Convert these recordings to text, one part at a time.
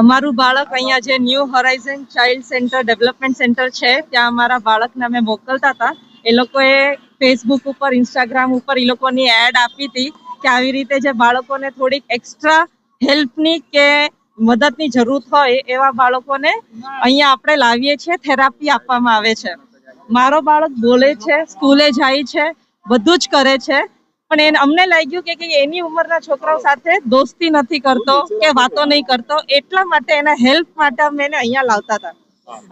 અમારું બાળક અહીંયા જે new horizon child center development center છે, ત્યાં અમારા બાળકને અમે મોકલતા હતા. એ લોકોએ ફેસબુક ઉપર ઇન્સ્ટાગ્રામ ઉપર એ લોકોની એડ આપી હતી કે આવી રીતે જે બાળકોને થોડીક એક્સ્ટ્રા હેલ્પની કે મદદની જરૂર હોય એવા બાળકોને અહીંયા આપણે લાવીએ છીએ થેરાપી આપવામાં આવે છે. મારો બાળક બોલે છે, સ્કૂલે જાય છે, બધું જ કરે છે. પણ એને અમને લાગ્યું કે એની ઉંમરના છોકરાઓ સાથે દોસ્તી નથી કરતો, કે વાતો નહીં કરતો. એટલા માટે એના હેલ્પ માટે અમે એને અહીંયા લાવતા હતા.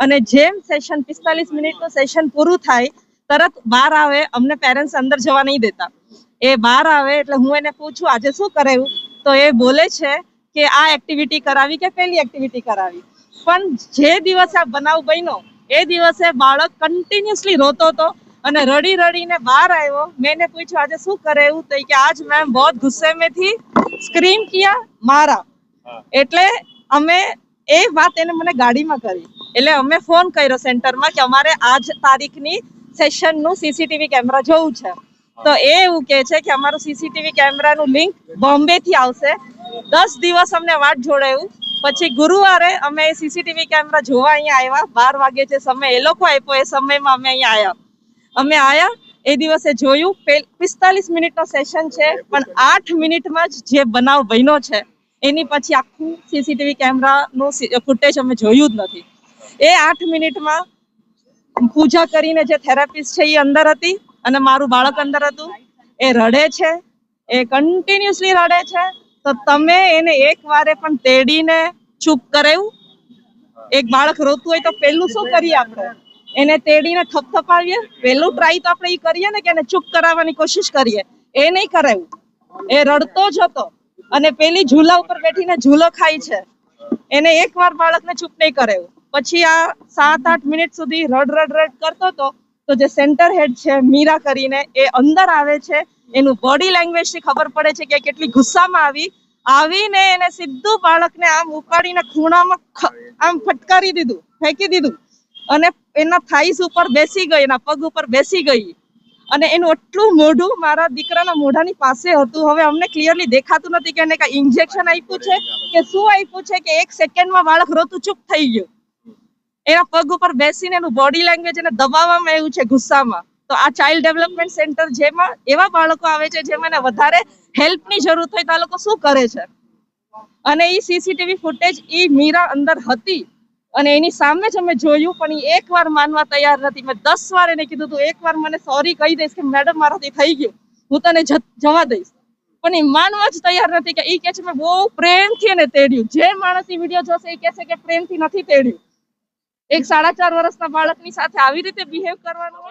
અને જેમ સેશન, પિસ્તાલીસ મિનિટનું સેશન પૂરું થાય, તરત બહાર આવે, અમને પેરેન્ટ્સ અંદર જવા નહીં દેતા. એ બહાર આવે એટલે હું એને પૂછું, આજે શું કરાયું? તો એ બોલે છે કે, આ એક્ટિવિટી કરાવી કે પેલી એક્ટિવિટી કરાવી? પણ જે દિવસે આ બનાવ બન્યો, એ દિવસે બાળક કન્ટિન્યુઅસલી રોતો હતો. અને રડી રડીને બહાર આવ્યો. મેં પૂછ્યું આજે શું કરે? એવું તો કે આજ મેમ બહુ ગુસ્સે મેં થી સ્ક્રીમ કિયા મારા. એટલે અમે એ વાત એને મને ગાડીમાં કરી. એટલે અમે ફોન કર્યો સેન્ટરમાં કે અમારે આજ તારીખની સેશનનું સીસીટીવી કેમેરા જોવું છે. તો એ એવું કહે છે કે અમારું સીસીટીવી કેમેરાનું લિંક બોમ્બે થી આવશે. દસ દિવસ અમને વાટ જોડાયું. પછી ગુરુવારે અમે સીસીટીવી કેમેરા જોવા અહીંયા આવ્યા. બાર વાગે જે સમય એ લોકો આપ્યો એ સમયમાં અમે અહીંયા આવ્યા. અમે આયા, એ દિવસે જોયું. પિસ્તાલીસ મિનિટનો સેશન છે, પણ આઠ મિનિટમાં જ જે બનાવ બન્યો છે, એની પછી આખું સીસીટીવી કેમેરાનું ફૂટેજ અમે જોયું જ નથી. એ આઠ મિનિટમાં પૂજા કરીને જે થેરાપિસ્ટ છે એ અંદર હતી અને મારું બાળક અંદર હતું. એ રડે છે, એ કન્ટિન્યુઅસલી રડે છે. તો તમે એને એક વારે પણ તેડીને ચૂપ કરાવ્યું એક બાળક રોતું હોય તો પેલું શું કરીએ આપણે? એને તેડીને થપથપાવીએ. પહેલું ટ્રાય તો આપણે એ કરીએ ને કે એને ચૂપ કરાવવાની કોશિશ કરીએ. એ નહીં કરાવ્યું એ રડતો જ હતો. અને પેલી ઝૂલા ઉપર બેઠીને ઝૂલો ખાય છે. એને એકવાર બાળકને ચૂપ નહીં કરાવ્યું પછી આ સાત આઠ મિનિટ સુધી રડ રડ રડ કરતો હતો. તો જે સેન્ટર હેડ છે, મીરા કરીને એ અંદર આવે છે. એનું બોડી લેંગ્વેજથી ખબર પડે છે કે કેટલી ગુસ્સામાં આવી. આવીને એને સીધું બાળકને આમ ઉપાડીને ખૂણામાં આમ ફટકારી દીધું, ફેંકી દીધું. અને એના થાઈસ ઉપર બેસી ગઈ, એના પગ ઉપર બેસી ગઈ. અને એનું એટલું મોઢું મારા દીકરાના મોઢાની પાસે હતું. હવે અમને ક્લિયરલી દેખાતું નથી કે એને કઈ ઇન્જેક્શન આપ્યું છે કે શું આપ્યું છે કે એક સેકન્ડમાં બાળક રોતું ચૂપ થઈ ગયું. એના પગ ઉપર બેસીને એનું બોડી લેંગ્વેજ એને દબાવવામાં આવ્યું છે ગુસ્સામાં. તો આ ચાઇલ્ડ ડેવલપમેન્ટ સેન્ટર જેમાં એવા બાળકો આવે છે જેમાં વધારે હેલ્પની જરૂર થઈ તો આ લોકો શું કરે છે? અને એ સીસીટીવી ફૂટેજ એ મીરા અંદર હતી. અને એની સામે જ અમે જોયું, પણ એ એક વાર માનવા તૈયાર નથી. મેં દસ વાર એને કીધું તું, એક વાર મને સોરી કહી દઈશ કે મેડમ મારાથી થઈ ગયું. હું તને જવા દઈશ. પણ એ માનવા જ તૈયાર નથી કે એ કે છે, મેં બહુ પ્રેમથી એને તેડ્યું. જે માણસ એ વીડિયો જોશે એ કહેશે કે પ્રેમથી નથી તેડ્યું. એક સાડા ચાર વર્ષના બાળકની સાથે આવી રીતે બિહેવ કરવાનું